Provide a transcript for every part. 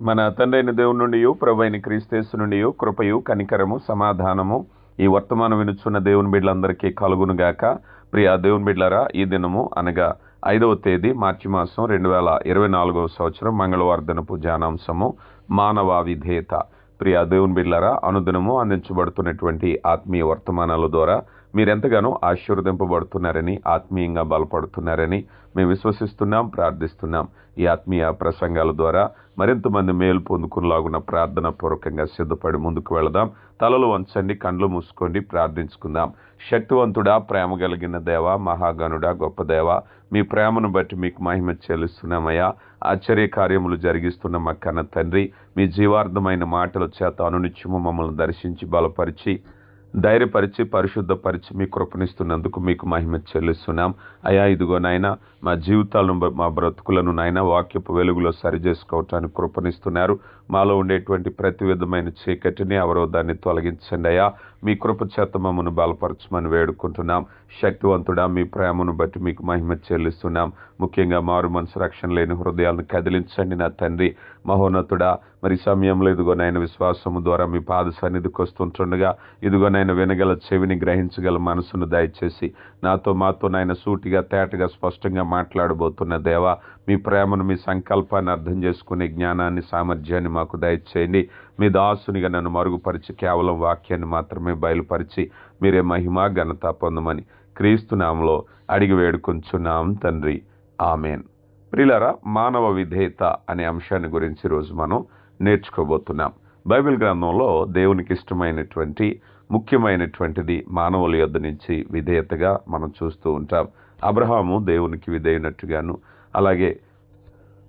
మన తండ్రైన దేవుని నుండి ప్రభైన క్రీస్తేసు నుండి కృపయు కనికరము సమాధానము ఈ వర్తమానం వినుచున్న దేవుని బిడ్డలందరికీ కలుగునుగాక ప్రియ దేవుని బిడ్డలరా ఈ దినము అనగా ఐదవ తేదీ మార్చి మాసం రెండు వేల ఇరవై నాలుగవ సంవత్సరం మంగళవార్ధనపు జానాంశము మానవ విధేయత. ప్రియ దేవుని బిడ్డలరా అనుదినము అందించబడుతున్నటువంటి ఆత్మీయ వర్తమానాల ద్వారా మీరెంతగానో ఆశీర్వదింపబడుతున్నారని ఆత్మీయంగా బలపడుతున్నారని మేము విశ్వసిస్తున్నాం ప్రార్థిస్తున్నాం. ఈ ఆత్మీయ ప్రసంగాల ద్వారా మరింత మంది మేలు పొందుకునేలాగున్న ప్రార్థన పూర్వకంగా సిద్ధపడి ముందుకు వెళదాం. తలలు వంచండి కండ్లు మూసుకోండి ప్రార్థించుకుందాం. శక్తివంతుడా ప్రేమ కలిగిన దేవ మహాగణుడా గొప్ప దేవ మీ ప్రేమను బట్టి మీకు మహిమ చెల్లిస్తున్నామయ్యా. ఆశ్చర్య కార్యములు జరిగిస్తున్న మా కన్న తండ్రి మీ జీవార్థమైన మాటల చేత అనునిత్యము మమ్మల్ని దర్శించి బలపరిచి ధైర్యపరిచి పరిశుద్ధపరిచి మీ కృపణిస్తున్నందుకు మీకు మహిమ చెల్లిస్తున్నాం. అయా ఇదిగో నాయన మా జీవితాలను మా బ్రతుకులను నాయన వాక్యపు వెలుగులో సరిచేసుకోవటానికి కృపణిస్తున్నారు మాలో ఉండేటువంటి ప్రతి విధమైన చీకటిని అవరోధాన్ని తొలగించండి అయ్యా. మీ కృపచేత మమ్మను బలపరచమని వేడుకుంటున్నాం. శక్తివంతుడా మీ ప్రేమను బట్టి మీకు మహిమ చెల్లిస్తున్నాం. ముఖ్యంగా మారు మనసు రక్షణ లేని హృదయాలను కదిలించండి నా తండ్రి. మహోన్నతుడా మరి సమయంలో సమయంలో నాయన విశ్వాసము ద్వారా మీ పాద సన్నిధికి వస్తుంటుండగా ఇదిగోనైనా వినగల చెవిని గ్రహించగల మనసును దయచేసి నాతో మాతో నాయన సూటిగా తేటగా స్పష్టంగా మాట్లాడబోతున్న దేవా మీ ప్రేమను మీ సంకల్పాన్ని అర్థం చేసుకునే జ్ఞానాన్ని సామర్థ్యాన్ని మాకు దయచేయండి. మీ దాసునిగా నన్ను మరుగుపరిచి కేవలం వాక్యాన్ని మాత్రమే బయలుపరిచి మీరే మహిమ ఘనత పొందమని క్రీస్తునామలో అడిగి వేడుకొంచున్నాం తండ్రి. ఆమెన్. ప్రిలరా మానవ విధేయత అనే అంశాన్ని గురించి రోజు మనం నేర్చుకోబోతున్నాం. బైబిల్ గ్రంథంలో దేవునికి ఇష్టమైనటువంటి ముఖ్యమైనటువంటిది మానవుల యొద్ నుంచి విధేయతగా మనం చూస్తూ ఉంటాం. అబ్రహాము దేవునికి విధేయనట్టుగాను అలాగే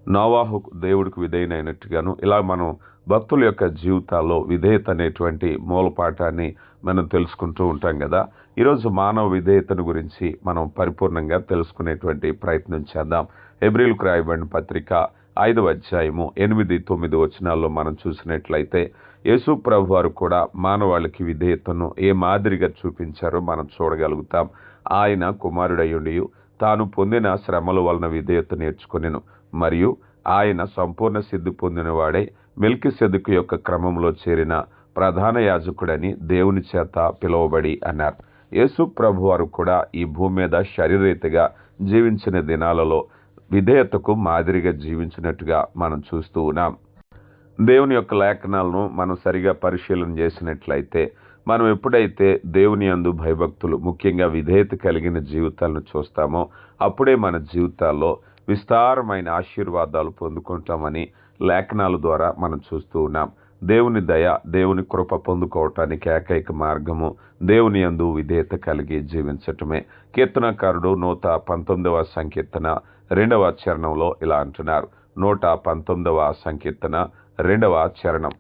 నోవాహు దేవుడికి విధేయనైనట్టుగాను ఇలా మనం భక్తుల యొక్క జీవితాల్లో విధేయత అనేటువంటి మూలపాఠాన్ని మనం తెలుసుకుంటూ ఉంటాం కదా. ఈరోజు మానవ విధేయతను గురించి మనం పరిపూర్ణంగా తెలుసుకునేటువంటి ప్రయత్నం చేద్దాం. ఎబ్రిల్కు రాయబడిన పత్రిక ఐదవ అధ్యాయము ఎనిమిది తొమ్మిది వచనాల్లో మనం చూసినట్లయితే యేసు ప్రభు వారు కూడా మానవాళికి విధేయతను ఏ మాదిరిగా చూపించారో మనం చూడగలుగుతాం. ఆయన కుమారుడయ్యుండి తాను పొందిన శ్రమల వలన విధేయత నేర్చుకునేను. మరియు ఆయన సంపూర్ణ సిద్ధి పొందినవాడై మిల్కి సెదుకు యొక్క క్రమంలో చేరిన ప్రధాన యాజకుడని దేవుని చేత పిలువబడి అన్నారు. యేసు ప్రభు వారు కూడా ఈ భూమి మీద శరీరీతిగా జీవించిన దినాలలో విధేయతకు మాదిరిగా జీవించినట్టుగా మనం చూస్తూ ఉన్నాం. దేవుని యొక్క లేఖనాలను మనం సరిగా పరిశీలన చేసినట్లయితే మనం ఎప్పుడైతే దేవుని యందు భయభక్తులు ముఖ్యంగా విధేయత కలిగిన జీవితాలను చూస్తామో అప్పుడే మన జీవితాల్లో విస్తారమైన ఆశీర్వాదాలు పొందుకుంటామని లేఖనాల ద్వారా మనం చూస్తూ ఉన్నాం. దేవుని దయ దేవుని కృప పొందుకోవటానికి ఏకైక మార్గము దేవుని అందు విధేయత కలిగి జీవించటమే. కీర్తనకారుడు నూట పంతొమ్మిదవ సంకీర్తన రెండవ చరణంలో ఇలా అంటున్నారు. నూట పంతొమ్మిదవ సంకీర్తన రెండవ చరణం.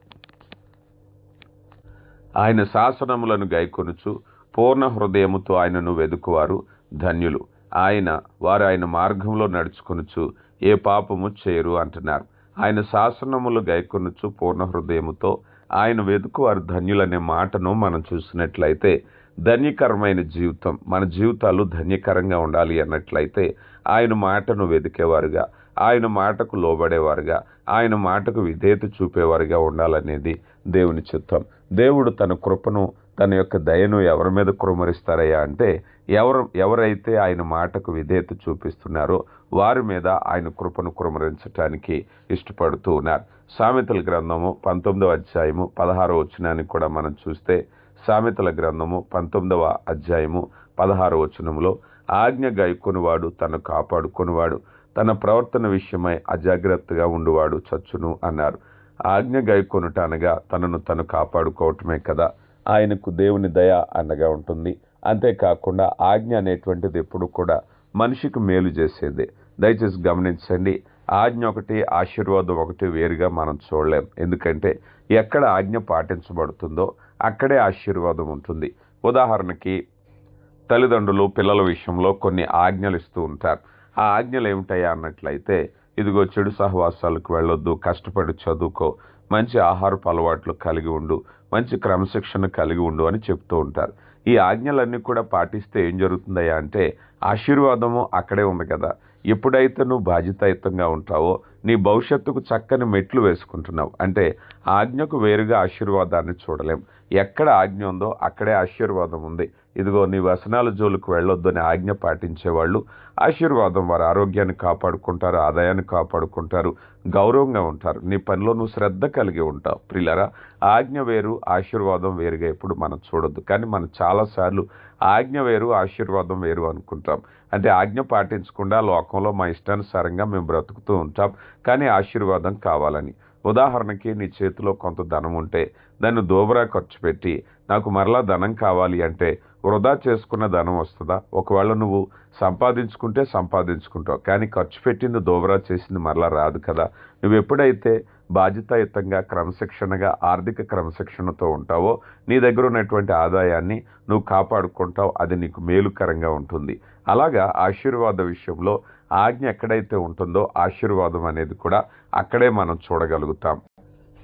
ఆయన శాసనములను గైకొనుచు పూర్ణ హృదయముతో ఆయనను వెదుకువారు ధన్యులు. ఆయన వారు ఆయన మార్గంలో నడుచుకొనుచు ఏ పాపము చేయరు అంటున్నారు. ఆయన శాసనములు గైకొనుచు పూర్ణ హృదయముతో ఆయన వెదుకువారు ధన్యులనే మాటను మనం చూసినట్లయితే ధన్యకరమైన జీవితం మన జీవితాలు ధన్యకరంగా ఉండాలి అన్నట్లయితే ఆయన మాటను వెదికేవారుగా ఆయన మాటకు లోబడేవారుగా ఆయన మాటకు విధేయత చూపేవారుగా ఉండాలనేది దేవుని చిత్తం. దేవుడు తన కృపను తన యొక్క దయను ఎవరి మీద కురుమరిస్తారయ్యా అంటే ఎవరు ఎవరైతే ఆయన మాటకు విధేయత చూపిస్తున్నారో వారి మీద ఆయన కృపను కురుమరించటానికి ఇష్టపడుతూ ఉన్నారు. సామెతల గ్రంథము పంతొమ్మిదవ అధ్యాయము పదహారవ వచనానికి కూడా మనం చూస్తే సామెతల గ్రంథము పంతొమ్మిదవ అధ్యాయము పదహారవ వచనంలో ఆజ్ఞ గైకొనివాడు తను కాపాడుకునివాడు తన ప్రవర్తన విషయమై అజాగ్రత్తగా ఉండువాడు చచ్చును అన్నారు. ఆజ్ఞ గైకొనుట అనగా తనను తను కాపాడుకోవటమే కదా. ఆయనకు దేవుని దయ అన్నగా ఉంటుంది. అంతేకాకుండా ఆజ్ఞ అనేటువంటిది ఎప్పుడు కూడా మనిషికి మేలు చేసేదే. దయచేసి గమనించండి. ఆజ్ఞ ఒకటి ఆశీర్వాదం ఒకటి వేరుగా మనం చూడలేం. ఎందుకంటే ఎక్కడ ఆజ్ఞ పాటించబడుతుందో అక్కడే ఆశీర్వాదం ఉంటుంది. ఉదాహరణకి తల్లిదండ్రులు పిల్లల విషయంలో కొన్ని ఆజ్ఞలు ఇస్తూ ఉంటారు. ఆ ఆజ్ఞలు ఏమిటాయా అన్నట్లయితే ఇదిగో చెడు సహవాసాలకు వెళ్ళొద్దు కష్టపడి చదువుకో మంచి ఆహారపు అలవాట్లు కలిగి ఉండు మంచి క్రమశిక్షణ కలిగి ఉండు అని చెప్తూ ఉంటారు. ఈ ఆజ్ఞలన్నీ కూడా పాటిస్తే ఏం జరుగుతుందయ్యా అంటే ఆశీర్వాదము అక్కడే ఉంది కదా. ఎప్పుడైతే నువ్వు బాధ్యతాయుతంగా ఉంటావో నీ భవిష్యత్తుకు చక్కని మెట్లు వేసుకుంటున్నావు. అంటే ఆజ్ఞకు వేరుగా ఆశీర్వాదాన్ని చూడలేం. ఎక్కడ ఆజ్ఞ ఉందో అక్కడే ఆశీర్వాదం ఉంది. ఇదిగో నీ వసనాల జోలికి వెళ్ళొద్దని ఆజ్ఞ పాటించేవాళ్ళు ఆశీర్వాదం వారి ఆరోగ్యాన్ని కాపాడుకుంటారు ఆదాయాన్ని కాపాడుకుంటారు గౌరవంగా ఉంటారు. నీ పనిలో నువ్వు శ్రద్ధ కలిగి ఉంటావు. ప్రిలరా ఆజ్ఞ వేరు ఆశీర్వాదం వేరుగా ఎప్పుడు మనం చూడొద్దు. కానీ మనం చాలాసార్లు ఆజ్ఞ వేరు ఆశీర్వాదం వేరు అనుకుంటాం. అంటే ఆజ్ఞ పాటించకుండా లోకంలో మా ఇష్టానుసారంగా మేము బ్రతుకుతూ ఉంటాం. కానీ ఆశీర్వాదం కావాలని. ఉదాహరణకి నీ చేతిలో కొంత ధనం ఉంటే దాన్ని దోబరా ఖర్చు పెట్టి నాకు మరలా ధనం కావాలి అంటే వృధా చేసుకున్న ధనం వస్తుందా? ఒకవేళ నువ్వు సంపాదించుకుంటే సంపాదించుకుంటావు కానీ ఖర్చు పెట్టింది దోబరా చేసింది మరలా రాదు కదా. నువ్వు ఎప్పుడైతే బాధ్యతాయుతంగా క్రమశిక్షణగా ఆర్థిక క్రమశిక్షణతో ఉంటావో నీ దగ్గర ఉన్నటువంటి ఆదాయాన్ని నువ్వు కాపాడుకుంటావు అది నీకు మేలుకరంగా ఉంటుంది. అలాగా ఆశీర్వాద విషయంలో ఆజ్ఞ ఎక్కడైతే ఉంటుందో ఆశీర్వాదం అనేది కూడా అక్కడే మనం చూడగలుగుతాం.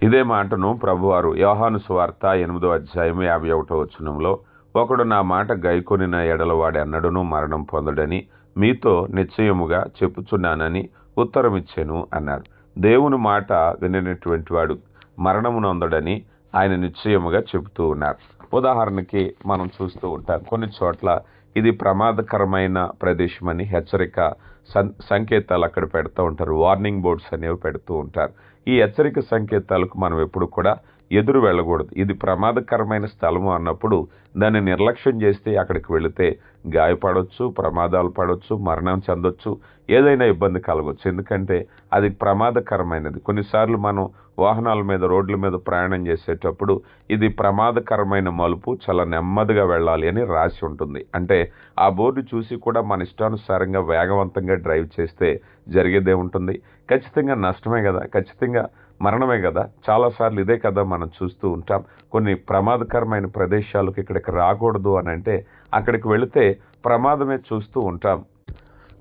ఇదే మాటను ప్రభువారు యోహాను సువార్త ఎనిమిదో అధ్యాయం యాభై ఒకటో వచనంలో ఒకడు నా మాట గైకొనిన ఎడలవాడి అన్నడును మరణం పొందడని మీతో నిశ్చయముగా చెప్పుచున్నానని ఉత్తరమిచ్చాను అన్నాడు దేవుని మాట వినటువంటి వాడు మరణమునొందడని ఆయన నిశ్చయముగా చెబుతూ ఉన్నారు. ఉదాహరణకి మనం చూస్తూ ఉంటాం కొన్ని చోట్ల ఇది ప్రమాదకరమైన ప్రదేశమని హెచ్చరిక సం సంకేతాలు అక్కడ పెడుతూ ఉంటారు. వార్నింగ్ బోర్డ్స్ అనేవి పెడుతూ ఉంటారు. ఈ హెచ్చరిక సంకేతాలకు మనం ఎప్పుడు కూడా ఎదురు వెళ్ళకూడదు. ఇది ప్రమాదకరమైన స్థలము అన్నప్పుడు దాన్ని నిర్లక్ష్యం చేస్తే అక్కడికి వెళితే గాయపడవచ్చు ప్రమాదాలు పడవచ్చు మరణం చెందొచ్చు ఏదైనా ఇబ్బంది కలగవచ్చు ఎందుకంటే అది ప్రమాదకరమైనది. కొన్నిసార్లు మనం వాహనాల మీద రోడ్ల మీద ప్రయాణం చేసేటప్పుడు ఇది ప్రమాదకరమైన మలుపు చాలా నెమ్మదిగా వెళ్ళాలి అని రాసి ఉంటుంది. అంటే ఆ బోర్డు చూసి కూడా మన ఇష్టానుసారంగా వేగవంతంగా డ్రైవ్ చేస్తే జరిగేదే ఉంటుంది. ఖచ్చితంగా నష్టమే కదా. ఖచ్చితంగా మరణమే కదా. చాలాసార్లు ఇదే కదా మనం చూస్తూ ఉంటాం. కొన్ని ప్రమాదకరమైన ప్రదేశాలకు ఇక్కడికి రాకూడదు అని అంటే అక్కడికి వెళితే ప్రమాదమే చూస్తూ ఉంటాం.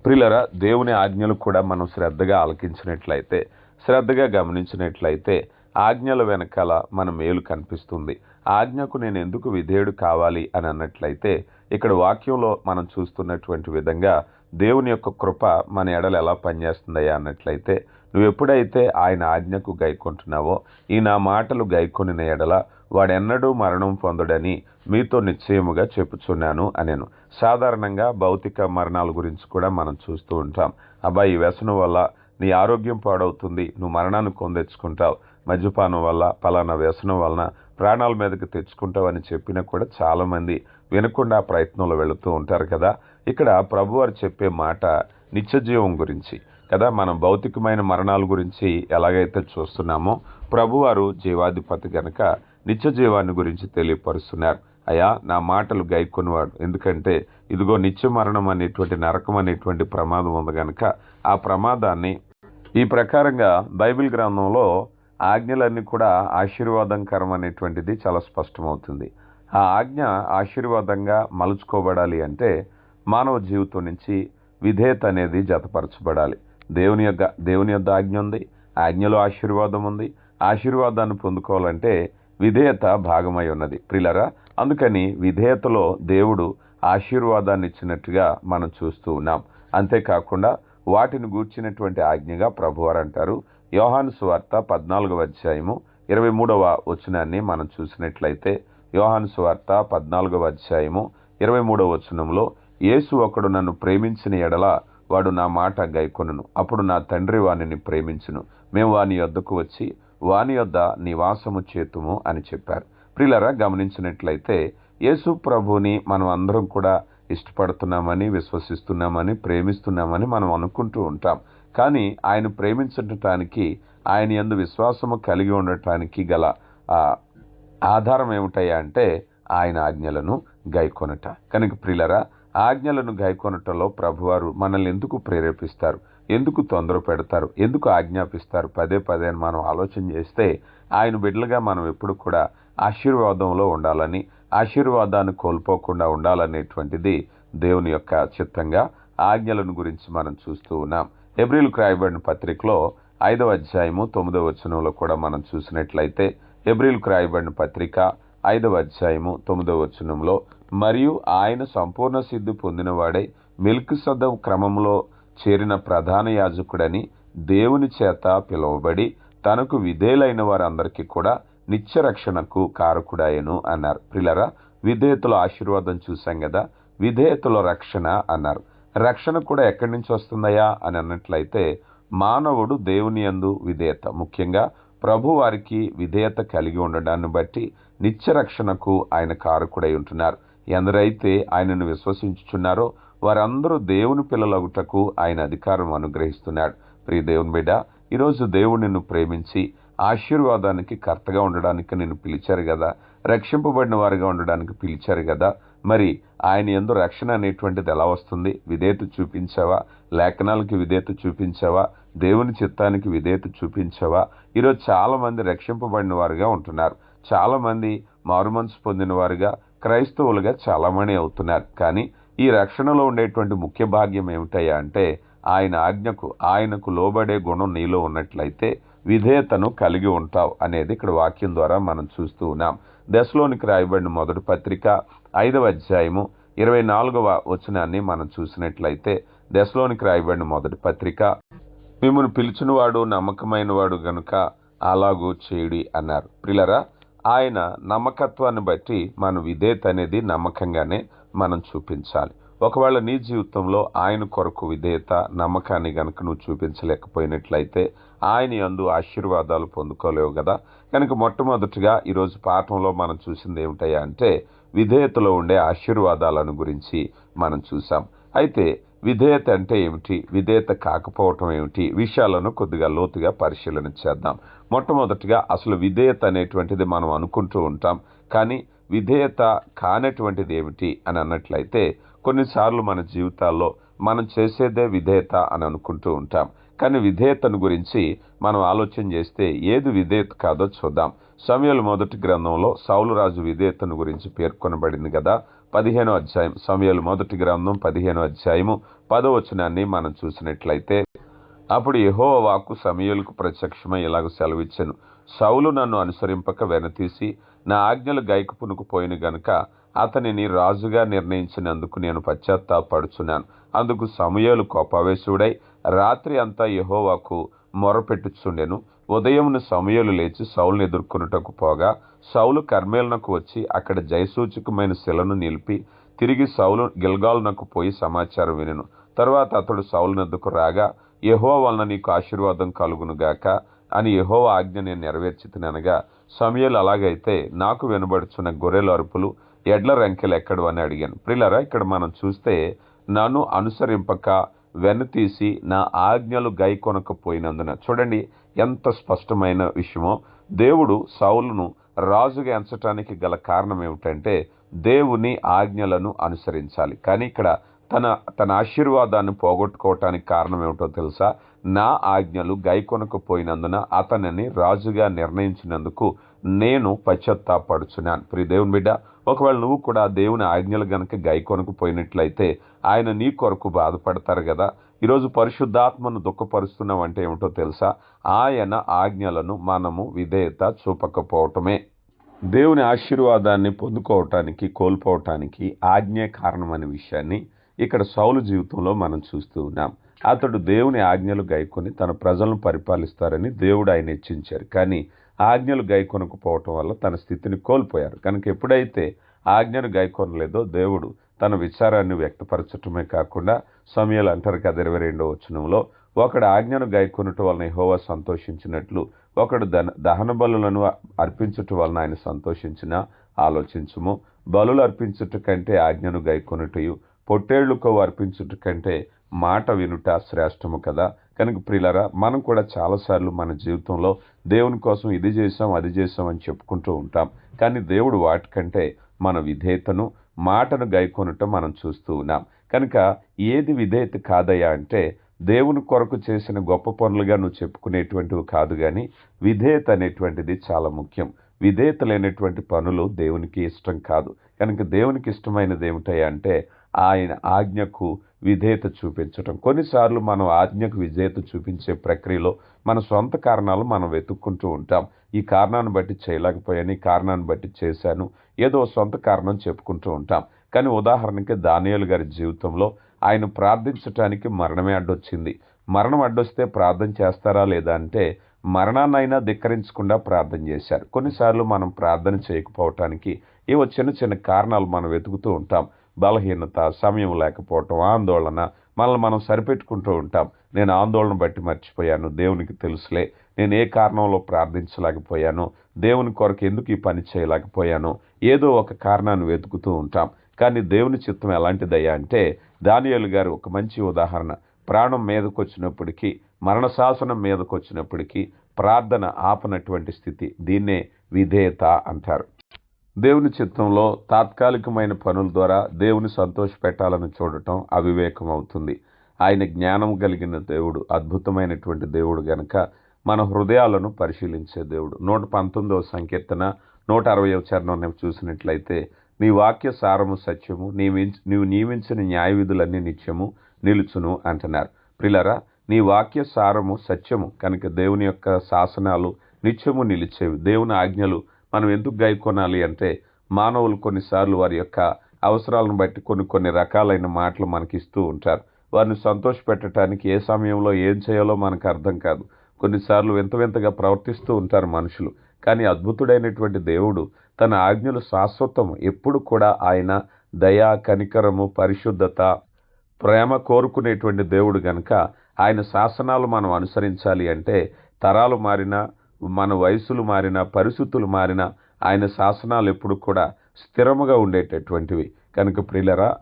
ప్రిలరా దేవుని ఆజ్ఞలు కూడా మనం శ్రద్ధగా ఆలకించినట్లయితే శ్రద్ధగా గమనించినట్లయితే ఆజ్ఞల వెనకాల మన మేలు కనిపిస్తుంది. ఆజ్ఞకు నేను ఎందుకు విధేయుడు కావాలి అని అన్నట్లయితే ఇక్కడ వాక్యంలో మనం చూస్తున్నటువంటి విధంగా దేవుని యొక్క కృప మన ఎడలు ఎలా పనిచేస్తుందయ్యా అన్నట్లయితే నువ్వు ఎప్పుడైతే ఆయన ఆజ్ఞకు గైకొంటున్నావో ఈ నా మాటలు గైకొనిన ఎడల వాడెన్నడూ మరణం పొందడని మీతో నిశ్చయముగా చెప్పుచున్నాను అనేను. సాధారణంగా భౌతిక మరణాల గురించి కూడా మనం చూస్తూ ఉంటాం. అబ్బాయి ఈ వ్యసనం వల్ల నీ ఆరోగ్యం పాడవుతుంది. నువ్వు మరణాన్ని కొందెచ్చుకుంటావు మద్యపానం వల్ల పలానా వ్యసనం వలన ప్రాణాల మీదకి తెచ్చుకుంటావని చెప్పినా కూడా చాలామంది వినకుండా ప్రయత్నంలో వెళుతూ ఉంటారు కదా. ఇక్కడ ప్రభువారు చెప్పే మాట నిత్యజీవం గురించి. కదా మనం భౌతికమైన మరణాల గురించి ఎలాగైతే చూస్తున్నామో ప్రభువారు జీవాధిపతి కనుక నిత్య జీవాన్ని గురించి తెలియపరుస్తున్నారు. అయ్యా నా మాటలు గైకొనివాడు. ఎందుకంటే ఇదిగో నిత్య మరణం అనేటువంటి నరకం అనేటువంటి ప్రమాదం ఉంది కనుక ఆ ప్రమాదాన్ని ఈ ప్రకారంగా బైబిల్ గ్రంథంలో ఆజ్ఞలన్నీ కూడా ఆశీర్వాదంకరం అనేటువంటిది చాలా స్పష్టమవుతుంది. ఆ ఆజ్ఞ ఆశీర్వాదంగా మలుచుకోబడాలి అంటే మానవ జీవితం నుంచి విధేయత అనేది జతపరచబడాలి. దేవుని యొక్క దేవుని యొక్క ఆజ్ఞ ఉంది ఆజ్ఞలో ఆశీర్వాదం ఉంది. ఆశీర్వాదాన్ని పొందుకోవాలంటే విధేయత భాగమై ఉన్నది. ప్రిలరా అందుకని విధేయతలో దేవుడు ఆశీర్వాదాన్ని ఇచ్చినట్టుగా మనం చూస్తూ ఉన్నాం. అంతేకాకుండా వాటిని గూర్చినటువంటి ఆజ్ఞగా ప్రభువారు అంటారు. యోహాను సువార్త పద్నాలుగవ అధ్యాయము ఇరవై మూడవ వచనాన్ని మనం చూసినట్లయితే యోహాను సువార్త పద్నాలుగవ అధ్యాయము ఇరవై మూడవ వచనంలో యేసు ఒకడు నన్ను ప్రేమించిన ఎడల వాడు నా మాట గైకొనును. అప్పుడు నా తండ్రి వానిని ప్రేమించును. మేము వాని యొద్దకు వచ్చి వాని యొద్ద నివాసము చేతుము అని చెప్పారు. ప్రిలరా గమనించినట్లయితే యేసు ప్రభుని మనం అందరం కూడా ఇష్టపడుతున్నామని విశ్వసిస్తున్నామని ప్రేమిస్తున్నామని మనం అనుకుంటూ ఉంటాం. కానీ ఆయన ప్రేమించటానికి ఆయన ఎందు విశ్వాసము కలిగి ఉండటానికి గల ఆధారం ఏమిటయ్యా అంటే ఆయన ఆజ్ఞలను గైకొనట. కనుక ప్రిలరా ఆజ్ఞలను గైకొనటంలో ప్రభువారు మనల్ని ఎందుకు ప్రేరేపిస్తారు? ఎందుకు తొందర పెడతారు? ఎందుకు ఆజ్ఞాపిస్తారు? పదే పదే అని మనం ఆలోచన చేస్తే ఆయన బిడ్డలుగా మనం ఎప్పుడు కూడా ఆశీర్వాదంలో ఉండాలని ఆశీర్వాదాన్ని కోల్పోకుండా ఉండాలనేటువంటిది దేవుని యొక్క చిత్తంగా ఆజ్ఞలను గురించి మనం చూస్తూ ఉన్నాం. ఎబ్రిల్ క్రాయబడిన పత్రికలో ఐదవ అధ్యాయము తొమ్మిదవ వచనంలో కూడా మనం చూసినట్లయితే ఎబ్రిల్ క్రాయబడిన పత్రిక ఐదవ అధ్యాయము తొమ్మిదవ వచనంలో మరియు ఆయన సంపూర్ణ సిద్ధి పొందినవాడై మిల్క్ సదం క్రమంలో చేరిన ప్రధాన యాజకుడని దేవుని చేత పిలువబడి తనకు విధేయులైన వారందరికీ కూడా నిత్య రక్షణకు కారకుడాయను అన్నారు. ప్రిలరా విధేయతలో ఆశీర్వాదం చూశాం కదా విధేయతలో రక్షణ అన్నారు. రక్షణ కూడా ఎక్కడి నుంచి వస్తుందయా అని అన్నట్లయితే మానవుడు దేవుని యందు విధేయత. ముఖ్యంగా ప్రభు వారికి విధేయత కలిగి ఉండడాన్ని బట్టి నిత్య రక్షణకు ఆయన కారకుడై ఉంటున్నారు. ఎందరైతే ఆయనను విశ్వసించుచున్నారో వారందరూ దేవుని పిల్లలగుటకు ఆయన అధికారం అనుగ్రహిస్తున్నాడు. ప్రియ దేవుని బిడ్డ ఈరోజు దేవుడు నిన్ను ప్రేమించి ఆశీర్వాదానికి కర్తగా ఉండడానికి నిన్ను పిలిచారు కదా. రక్షింపబడిన వారిగా ఉండడానికి పిలిచారు కదా. మరి ఆయన ఎందు రక్షణ అనేటువంటిది ఎలా వస్తుంది? విధేయత చూపించావా? లేఖనాలకి విధేయత చూపించావా? దేవుని చిత్తానికి విధేయత చూపించావా? ఈరోజు చాలామంది రక్షింపబడిన వారుగా ఉంటున్నారు. చాలామంది మారుమనసు పొందిన వారుగా క్రైస్తవులుగా చాలామంది అవుతున్నారు. కానీ ఈ రక్షణలో ఉండేటువంటి ముఖ్య భాగ్యం ఏమిటయ్యా అంటే ఆయన ఆజ్ఞకు ఆయనకు లోబడే గుణం నీలో ఉన్నట్లయితే విధేయతను కలిగి ఉంటావు అనేది ఇక్కడ వాక్యం ద్వారా మనం చూస్తూ ఉన్నాం. దశలోనికి రాయబడిన మొదటి పత్రిక ఐదవ అధ్యాయము ఇరవై నాలుగవ వచనాన్ని మనం చూసినట్లయితే దశలోనికి రాయబడిన మొదటి పత్రిక మిమ్మల్ని పిలిచినవాడు నమ్మకమైన వాడు గనుక అలాగూ చేయుడి అన్నారు. ప్రిలరా ఆయన నమ్మకత్వాన్ని బట్టి మన విధేయత అనేది నమ్మకంగానే మనం చూపించాలి. ఒకవేళ నీ జీవితంలో ఆయన కొరకు విధేయత నమ్మకాన్ని గనుక నువ్వు చూపించలేకపోయినట్లయితే ఆయన యందు ఆశీర్వాదాలు పొందుకోలేవు కదా. కనుక మొట్టమొదటిగా ఈరోజు పాఠంలో మనం చూసింది ఏమిటయ్యా అంటే విధేయతలో ఉండే ఆశీర్వాదాలను గురించి మనం చూసాం అయితే విధేయత అంటే ఏమిటి? విధేయత కాకపోవటం ఏమిటి? విషయాలను కొద్దిగా లోతుగా పరిశీలన చేద్దాం. మొట్టమొదటిగా అసలు విధేయత అనేటువంటిది మనం అనుకుంటూ ఉంటాం. కానీ విధేయత కానటువంటిది ఏమిటి అని అన్నట్లయితే కొన్నిసార్లు మన జీవితాల్లో మనం చేసేదే విధేయత అని అనుకుంటూ ఉంటాం. కానీ విధేయతను గురించి మనం ఆలోచన చేస్తే ఏది విధేయత కాదో చూద్దాం. సమయాలు మొదటి గ్రంథంలో సౌలు రాజు విధేయతను గురించి పేర్కొనబడింది కదా. పదిహేనో అధ్యాయం సమయలు మొదటి గ్రంథం పదిహేనో అధ్యాయము పదవచనాన్ని మనం చూసినట్లయితే అప్పుడు యహో వాక్కు సమయలకు ప్రత్యక్షమై ఇలాగ సెలవిచ్చాను. సౌలు నన్ను అనుసరింపక వెనతీసి నా ఆజ్ఞలు గైకుపునుకు పోయిన గనుక అతనిని రాజుగా నిర్ణయించినందుకు నేను పశ్చాత్తాపడుచున్నాను. అందుకు సమయాలు కోపావేశుడై రాత్రి అంతా యహోవాకు మొరపెట్టుచుండెను. ఉదయమును సమయాలు లేచి సౌలును ఎదుర్కొనుటకు పోగా సౌలు కర్మేలనకు వచ్చి అక్కడ జయసూచకమైన శిలను నిలిపి తిరిగి సౌలు గిల్గాల్నకు పోయి సమాచారం వినెను. తర్వాత అతడు సౌలునద్దుకు రాగా యహో వలన నీకు ఆశీర్వాదం కలుగునుగాక అని యహో ఆజ్ఞ నేను నెరవేర్చితిననగా సమయాలు అలాగైతే నాకు వినబడుచున్న గొర్రెల అరుపులు ఎడ్ల రంకెలు ఎక్కడు అని అడిగాను. ప్రిలరా ఇక్కడ మనం చూస్తే నన్ను అనుసరింపక వెనుతీసి నా ఆజ్ఞలు గైకొనకపోయినందున. చూడండి ఎంత స్పష్టమైన విషయమో. దేవుడు సౌలును రాజుగా ఎంచటానికి గల కారణం ఏమిటంటే దేవుని ఆజ్ఞలను అనుసరించాలి. కానీ ఇక్కడ తన తన ఆశీర్వాదాన్ని పోగొట్టుకోవటానికి కారణం ఏమిటో తెలుసా? నా ఆజ్ఞలు గైకొనకపోయినందున అతనిని రాజుగా నిర్ణయించినందుకు నేను పశ్చత్తాపడుచున్నాను ప్రియ దేవుని బిడ్డ ఒకవేళ నువ్వు కూడా దేవుని ఆజ్ఞలు గనక గైకొనకపోయినట్లయితే ఆయన నీ కొరకు బాధపడతారు కదా. ఈరోజు పరిశుద్ధాత్మను దుఃఖపరుస్తున్నాం అంటే ఏమిటో తెలుసా? ఆయన ఆజ్ఞలను మనము విధేయత చూపకపోవటమే. దేవుని ఆశీర్వాదాన్ని పొందుకోవటానికి కోల్పోవటానికి ఆజ్ఞే కారణమనే విషయాన్ని ఇక్కడ సౌలు జీవితంలో మనం చూస్తూ ఉన్నాం. అతడు దేవుని ఆజ్ఞలు గైకొని తన ప్రజలను పరిపాలిస్తారని దేవుడు ఆయన హెచ్చించారు. కానీ ఆజ్ఞలు గైకొనకపోవటం వల్ల తన స్థితిని కోల్పోయారు. కనుక ఎప్పుడైతే ఆజ్ఞను గైకొనలేదో దేవుడు తన విచారాన్ని వ్యక్తపరచటమే కాకుండా సమయాలు అంటారు కదా ఇరవై రెండో వచనంలో ఒకడు ఆజ్ఞను గైకొనటం వలన హోవా సంతోషించినట్లు ఒకడు దన దహన బలులను అర్పించుట వలన ఆయన సంతోషించిన ఆలోచించుము. బలులు అర్పించుట కంటే ఆజ్ఞను గైకొనుటయు పొట్టేళ్ళు అర్పించుట కంటే మాట వినుట శ్రేష్టము కదా. కనుక ప్రియులరా మనం కూడా చాలాసార్లు మన జీవితంలో దేవుని కోసం ఇది చేసాం అది చేసాం అని చెప్పుకుంటూ ఉంటాం. కానీ దేవుడు వాటికంటే మన విధేయతను మాటను గైకొనటం మనం చూస్తూ ఉన్నాం. కనుక ఏది విధేయత కాదయ్యా అంటే దేవుని కొరకు చేసిన గొప్ప పనులుగా నువ్వు చెప్పుకునేటువంటివి కాదు కానీ విధేయత అనేటువంటిది చాలా ముఖ్యం. విధేయత లేనటువంటి పనులు దేవునికి ఇష్టం కాదు. కనుక దేవునికి ఇష్టమైనది ఏమిటయ్యా అంటే ఆయన ఆజ్ఞకు విధేయత చూపించటం. కొన్నిసార్లు మనం ఆజ్ఞకు విధేయత చూపించే ప్రక్రియలో మన సొంత కారణాలు మనం వెతుక్కుంటూ ఉంటాం. ఈ కారణాన్ని బట్టి చేయలేకపోయాను ఈ కారణాన్ని బట్టి చేశాను ఏదో సొంత కారణం చెప్పుకుంటూ ఉంటాం. కానీ ఉదాహరణకి దానియాలు గారి జీవితంలో ఆయన ప్రార్థించటానికి మరణమే అడ్డొచ్చింది. మరణం అడ్డొస్తే ప్రార్థన చేస్తారా లేదా అంటే మరణాన్నైనా ధిక్కరించకుండా ప్రార్థన చేశారు. కొన్నిసార్లు మనం ప్రార్థన చేయకపోవటానికి ఏవో చిన్న చిన్న కారణాలు మనం వెతుకుతూ ఉంటాం. బలహీనత సమయం లేకపోవటం ఆందోళన మనల్ని మనం సరిపెట్టుకుంటూ ఉంటాం. నేను ఆందోళన బట్టి మర్చిపోయాను. దేవునికి తెలుసులే. నేను ఏ కారణంలో ప్రార్థించలేకపోయాను? దేవుని కొరకు ఎందుకు ఈ పని చేయలేకపోయాను? ఏదో ఒక కారణాన్ని వెతుకుతూ ఉంటాం. కానీ దేవుని చిత్తం ఎలాంటిదయ్యా అంటే దానియలు గారు ఒక మంచి ఉదాహరణ. ప్రాణం మీదకు వచ్చినప్పటికీ మరణ శాసనం మీదకు వచ్చినప్పటికీ ప్రార్థన ఆపనటువంటి స్థితి. దీన్నే విధేయత అంటారు. దేవుని చిత్తంలో తాత్కాలికమైన పనుల ద్వారా దేవుని సంతోషపెట్టాలని చూడటం అవివేకం అవుతుంది ఆయన జ్ఞానం కలిగిన దేవుడు అద్భుతమైనటువంటి దేవుడు గనక మన హృదయాలను పరిశీలించే దేవుడు. నూట పంతొమ్మిదవ సంకీర్తన నూట అరవయవ చరణం చూసినట్లయితే నీ వాక్య సారము సత్యము నీవించ నీవు నియమించిన న్యాయ విధులన్నీ నిత్యము నిలుచును అంటున్నారు. ప్రిలరా నీ వాక్య సారము సత్యము కనుక దేవుని యొక్క శాసనాలు నిత్యము నిలిచేవి దేవుని ఆజ్ఞలు మనం ఎందుకు గైకొనాలి అంటే మానవులు కొన్నిసార్లు వారి యొక్క అవసరాలను బట్టి కొన్ని కొన్ని రకాలైన మాటలు మనకి ఇస్తూ ఉంటారు. వారిని సంతోషపెట్టడానికి ఏ సమయంలో ఏం చేయాలో మనకు అర్థం కాదు. కొన్నిసార్లు వింత వింతగా ప్రవర్తిస్తూ ఉంటారు మనుషులు. కానీ అద్భుతుడైనటువంటి దేవుడు తన ఆజ్ఞలు శాశ్వతం. ఎప్పుడు కూడా ఆయన దయా కనికరము పరిశుద్ధత ప్రేమ కోరుకునేటువంటి దేవుడు గనక ఆయన శాసనాలు మనం అనుసరించాలి అంటే తరాలు మారినా మన వయసులు మారినా పరిస్థితులు మారినా ఆయన శాసనాలు ఎప్పుడు కూడా స్థిరముగా ఉండేటటువంటివి. కనుక ప్రియులరా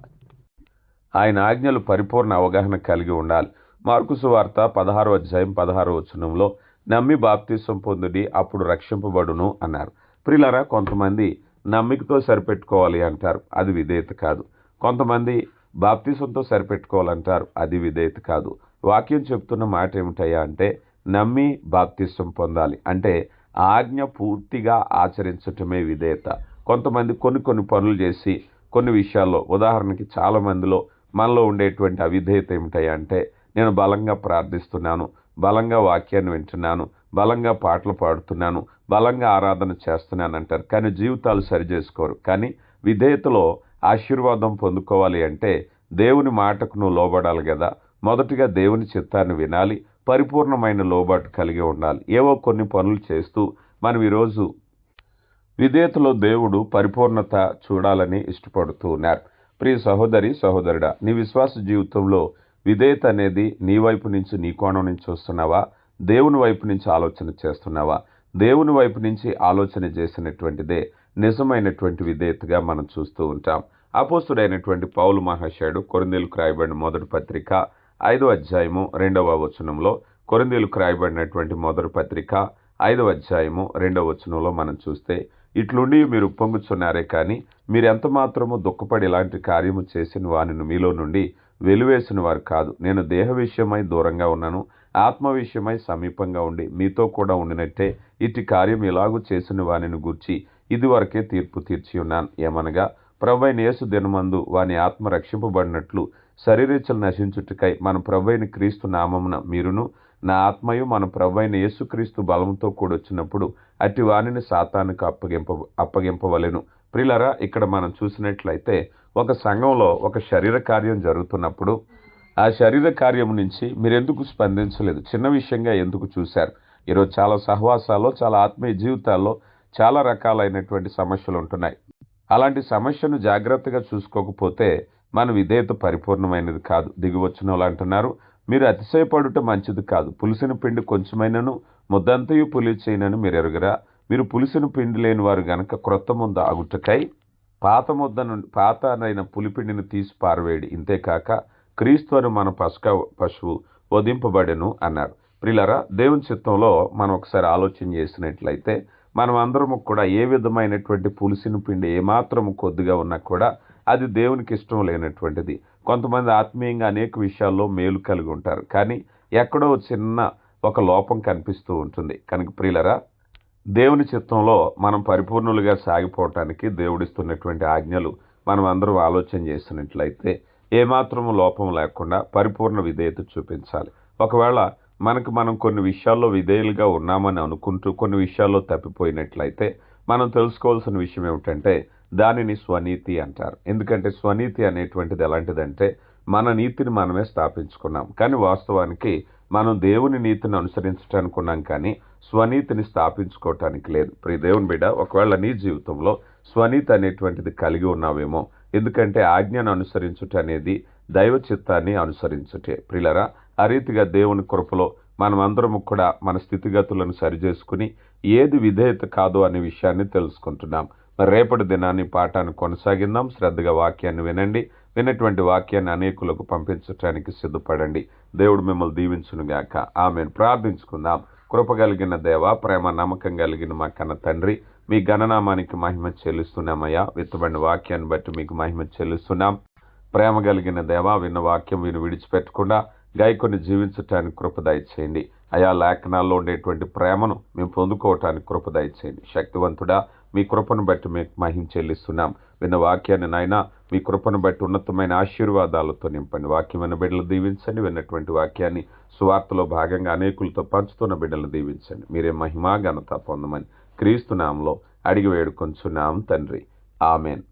ఆయన ఆజ్ఞలు పరిపూర్ణ అవగాహన కలిగి ఉండాలి. మార్కుసు వార్త పదహారో అధ్యాయం పదహారో వచనంలో నమ్మి బాప్తీసం పొందుడి అప్పుడు రక్షింపబడును అన్నారు. ప్రియులరా కొంతమంది నమ్మికతో సరిపెట్టుకోవాలి అంటారు అది విధేయత కాదు. కొంతమంది బాప్తీసంతో సరిపెట్టుకోవాలంటారు అది విధేయత కాదు. వాక్యం చెప్తున్న మాట ఏమిటయ్యా అంటే నమ్మి బాప్తిష్టం పొందాలి. అంటే ఆజ్ఞ పూర్తిగా ఆచరించటమే విధేయత. కొంతమంది కొన్ని కొన్ని పనులు చేసి కొన్ని విషయాల్లో ఉదాహరణకి చాలామందిలో మనలో ఉండేటువంటి అవిధేయత ఏమిటాయంటే నేను బలంగా ప్రార్థిస్తున్నాను బలంగా వాక్యాన్ని వింటున్నాను బలంగా పాటలు పాడుతున్నాను బలంగా ఆరాధన చేస్తున్నాను అంటారు. కానీ జీవితాలు సరి చేసుకోరు. కానీ విధేయతలో ఆశీర్వాదం పొందుకోవాలి అంటే దేవుని మాటకు నువ్వు లోబడాలి కదా. మొదటిగా దేవుని చిత్తాన్ని వినాలి. పరిపూర్ణమైన లోబాటు కలిగి ఉండాలి. ఏవో కొన్ని పనులు చేస్తూ మనం ఈరోజు విధేయతలో దేవుడు పరిపూర్ణత చూడాలని ఇష్టపడుతూ ఉన్నారు. ప్రియ సహోదరి సహోదరుడా నీ విశ్వాస జీవితంలో విధేయత అనేది నీ వైపు నుంచి నీ కోణం నుంచి వస్తున్నావా? దేవుని వైపు నుంచి ఆలోచన చేస్తున్నావా? దేవుని వైపు నుంచి ఆలోచన చేసినటువంటిదే నిజమైనటువంటి విధేయతగా మనం చూస్తూ ఉంటాం. అపోస్తుడైనటువంటి పౌలు మహాశయుడు కొరందేలు క్రాయబడిన మొదటి పత్రిక ఐదో అధ్యాయము రెండవ వచనంలో కొరిందీలకు రాయబడినటువంటి మొదటి పత్రిక ఐదవ అధ్యాయము రెండవ వచనంలో మనం చూస్తే ఇట్లుండి మీరు ఉప్పొంగుచున్నారే కానీ మీరు ఎంత మాత్రము దుఃఖపడి ఇలాంటి కార్యము చేసిన వానిని మీలో నుండి వెలివేసిన వారు కాదు. నేను దేహ విషయమై దూరంగా ఉన్నాను ఆత్మ విషయమై సమీపంగా ఉండి మీతో కూడా ఉండినట్టే ఇటు కార్యం ఎలాగూ చేసిన వానిని గూర్చి ఇదివరకే తీర్పు తీర్చి ఉన్నాను. ఏమనగా ప్రభైన యేసు దినమందు వాని ఆత్మ రక్షింపబడినట్లు శరీరేచ్ఛలు నశించుటకై మన ప్రభైన క్రీస్తు నామమున మీరును నా ఆత్మయు మన ప్రభైన యేసుక్రీస్తు బలంతో కూడొచ్చినప్పుడు అట్టి వాణిని సాతానికి అప్పగింప అప్పగింపవలెను. ప్రిలరా ఇక్కడ మనం చూసినట్లయితే ఒక సంఘంలో ఒక శరీర కార్యం జరుగుతున్నప్పుడు ఆ శరీర కార్యం నుంచి మీరెందుకు స్పందించలేదు? చిన్న విషయంగా ఎందుకు చూశారు? ఈరోజు చాలా సహవాసాల్లో చాలా ఆత్మీయ జీవితాల్లో చాలా రకాలైనటువంటి సమస్యలు ఉంటున్నాయి అలాంటి సమస్యను జాగ్రత్తగా చూసుకోకపోతే మన విధేయత పరిపూర్ణమైనది కాదు. దిగువచ్చిన వాళ్ళు అంటున్నారు. మీరు అతిశయపడుట మంచిది కాదు. పులిసిన పిండి కొంచెమైనను ముద్దంతయు పులిచేయనని మీరు ఎరుగరా? మీరు పులిసిన పిండి లేని వారు గనక క్రొత్త ముద్ద ఆగుటకై పాత ముద్ద నుండి పాతనైన పులిపిండిని తీసి పారవేడి ఇంతేకాక క్రీస్తు అని మన పసుక పశువు వధింపబడెను అన్నారు. ప్రిలరా దేవుని చిత్తంలో మనం ఒకసారి ఆలోచన చేసినట్లయితే మనం అందరము కూడా ఏ విధమైనటువంటి పులిసిన పిండి ఏమాత్రము కొద్దిగా ఉన్నా కూడా అది దేవునికి ఇష్టం లేనటువంటిది. కొంతమంది ఆత్మీయంగా అనేక విషయాల్లో మేలు కలిగి ఉంటారు. కానీ ఎక్కడో చిన్న ఒక లోపం కనిపిస్తూ ఉంటుంది. కనుక ప్రియులరా దేవుని చిత్తంలో మనం పరిపూర్ణులుగా సాగిపోవటానికి దేవుడిస్తున్నటువంటి ఆజ్ఞలు మనం అందరం ఆలోచన చేసినట్లయితే ఏమాత్రం లోపం లేకుండా పరిపూర్ణ విధేయత చూపించాలి. ఒకవేళ మనకు మనం కొన్ని విషయాల్లో విధేయులుగా ఉన్నామని అనుకుంటూ కొన్ని విషయాల్లో తప్పిపోయినట్లయితే మనం తెలుసుకోవాల్సిన విషయం ఏమిటంటే దానిని స్వనీతి అంటారు. ఎందుకంటే స్వనీతి అనేటువంటిది ఎలాంటిదంటే మన నీతిని మనమే స్థాపించుకున్నాం. కానీ వాస్తవానికి మనం దేవుని నీతిని అనుసరించడానికి ఉన్నాం కానీ స్వనీతిని స్థాపించుకోవటానికి లేదు. ప్రియ దేవుని బిడ్డ ఒకవేళ నీ జీవితంలో స్వనీతి అనేటువంటిది కలిగి ఉన్నావేమో ఎందుకంటే ఆజ్ఞను అనుసరించుట అనేది దైవ చిత్తాన్ని అనుసరించుటే. ప్రిలరా ఆ రీతిగా దేవుని కృపలో మనమందరము కూడా మన స్థితిగతులను సరిచేసుకుని ఏది విధేయత కాదు అనే విషయాన్ని తెలుసుకుంటున్నాం. మరి రేపటి దినాన్ని పాఠాన్ని కొనసాగిందాం శ్రద్ధగా వాక్యాన్ని వినండి. విన్నటువంటి వాక్యాన్ని అనేకులకు పంపించడానికి సిద్ధపడండి. దేవుడు మిమ్మల్ని దీవించునుగాక. ఆమెను. ప్రార్థించుకుందాం. కృప కలిగిన దేవ ప్రేమ నమ్మకం కలిగిన మా కన్న తండ్రి మీ గణనామానికి మహిమ చెల్లిస్తున్నామయ్యా. విత్తబడిన వాక్యాన్ని బట్టి మీకు మహిమ చెల్లిస్తున్నాం. ప్రేమ కలిగిన దేవ విన్న వాక్యం విని విడిచిపెట్టకుండా గాయకుని జీవించటానికి కృప దయచేయండి. అయా లేఖనాల్లో ఉండేటువంటి ప్రేమను మేము పొందుకోవటానికి కృప దయచేయండి. శక్తివంతుడా మీ కృపను బట్టి మీకు మహిమ చెల్లిస్తున్నాం. విన్న వాక్యాన్ని నాయన మీ కృపను బట్టి ఉన్నతమైన ఆశీర్వాదాలతో నింపండి. వాక్యమైన బిడ్డలు దీవించండి. విన్నటువంటి వాక్యాన్ని సువార్తలో భాగంగా అనేకులతో పంచుతున్న బిడ్డలు దీవించండి. మీరే మహిమా ఘనత పొందమని క్రీస్తు నామంలో అడిగి వేడుకొంచున్నాం తండ్రి. ఆమెన్.